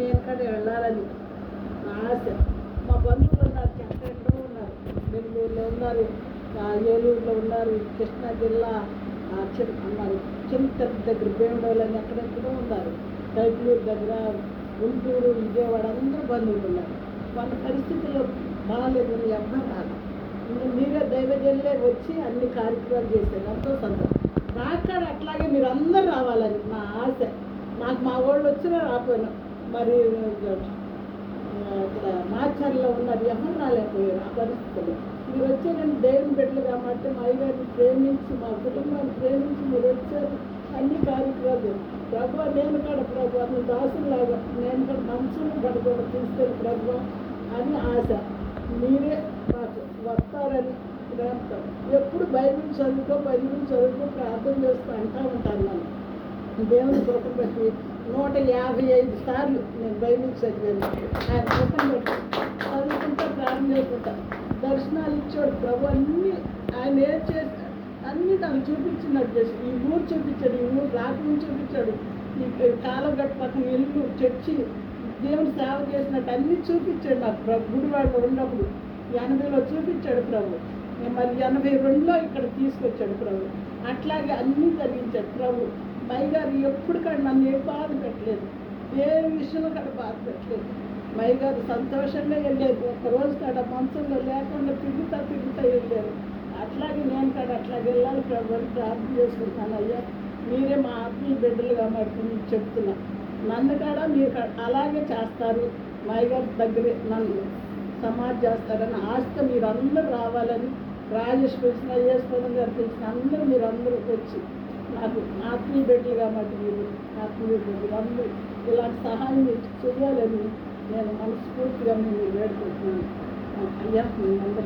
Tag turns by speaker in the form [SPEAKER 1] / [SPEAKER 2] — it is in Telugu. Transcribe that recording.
[SPEAKER 1] నేను కూడా వెళ్ళాలని నా ఆశ. మా బంధువులు ఉన్నారు ఎక్కడెక్కడో ఉన్నారు. బెంగళూరులో ఉన్నారు ఏలూరులో ఉన్నారు కృష్ణా జిల్లా అన్నారు చిన్న చింత దగ్గర భీమడోలు అని ఎక్కడెక్కడో ఉన్నారు. కైట్లూరు దగ్గర గుంటూరు విజయవాడ అందరూ బంధువులు ఉన్నారు. వాళ్ళ పరిస్థితుల్లో బాగాలేదు అని ఎవ్వరు రాదు ఇంకా మీరే దైవజల్లే వచ్చి అన్ని కార్యక్రమాలు చేశారు. ఎంతో సంతోషం. రాకాడ అట్లాగే మీరు అందరూ రావాలని నా ఆశ. నాకు మా వాళ్ళు వచ్చినా రాపోయినా మరి ఇక్కడ మాచర్లో ఉన్నారు ఎవరు రాలేకపోయారు ఆ పరిస్థితులు. మీరు వచ్చారని దేవుని బిడ్డలు కాబట్టి మా అయ్యగారిని ప్రేమించి మా కుటుంబాన్ని ప్రేమించి మీరు వచ్చారు. అన్ని కార్యక్రమాలు. ప్రభు నేను కూడా ప్రభు నీ దాసులాగా నేను కూడా మనసును పడుకోవడం తీసుకెళ్ళి ప్రభు అని ఆశ. మీరే మాకు వస్తారని ప్రేమతో ఎప్పుడు బైబిల్ చదువుకో బైబిల్ చదువుకో ప్రార్థన చేస్తూ అంటూ ఉంటాను నేను దేవుని కృప బట్టి నూట యాభై ఐదు సార్లు నేను బైబిల్ చదివాను. ఆయన కృపను బట్టి చదువుకుంటా ప్రారంభం చేసుకుంటా దర్శనాలు ఇచ్చాడు ప్రభు అన్నీ ఆయన ఏం చేసి అన్నీ తను చూపించినట్టు చేసి ఈ ఊరు చూపించాడు ఈ ఊరు రాకముందు చూపించాడు. ఈ కాలం పక్కన ఇల్లు చర్చి దేవుని సేవ చేసినట్టు అన్నీ చూపించాడు నాకు ప్రభు. గుడివాడలో ఉన్నప్పుడు ఎనభైలో చూపించాడు ప్రభు. మరి ఎనభై రెండులో ఇక్కడ తీసుకొచ్చాడు ప్రభు. అట్లాగే అన్నీ జరిగించాడు ప్రభు. మైగారు ఎప్పుడు కాదు నన్ను ఏ బాధ పెట్టలేదు. ఏ విషయంలో కానీ బాధ పెట్టలేదు. మైగారు సంతోషంగా వెళ్ళారు ఒక రోజు కాడ మంచంలో లేకుండా తిరుగుతా తిరుగుతా వెళ్ళారు అట్లాగే నేను కాడ అట్లాగే వెళ్ళాలి ప్రభు ప్రార్థన చేసుకుంటాను. అయ్యా మీరే మా ఆత్మీయ బిడ్డలు కాబట్టి మీకు చెప్తున్నా. నన్ను కాడ మీరు అలాగే చేస్తారు. మైగారి దగ్గరే నన్ను సమాజ్ చేస్తారని ఆశతో మీరు అందరూ రావాలని రాజేష్ పిలిచిన అయ్యేశ్వరం గారు పిలిచిన అందరూ మీరు అందరూ వచ్చి నాకు ఆత్మీయ బిడ్డలు కాబట్టి మీరు ఆత్మీయ బిడ్డలు అందరూ ఇలాంటి సహాయం మీరు చేయాలని నేను మనస్ఫూర్తిగా మీరు వేడుకుంటున్నాను. అయ్యా మీ అందరికీ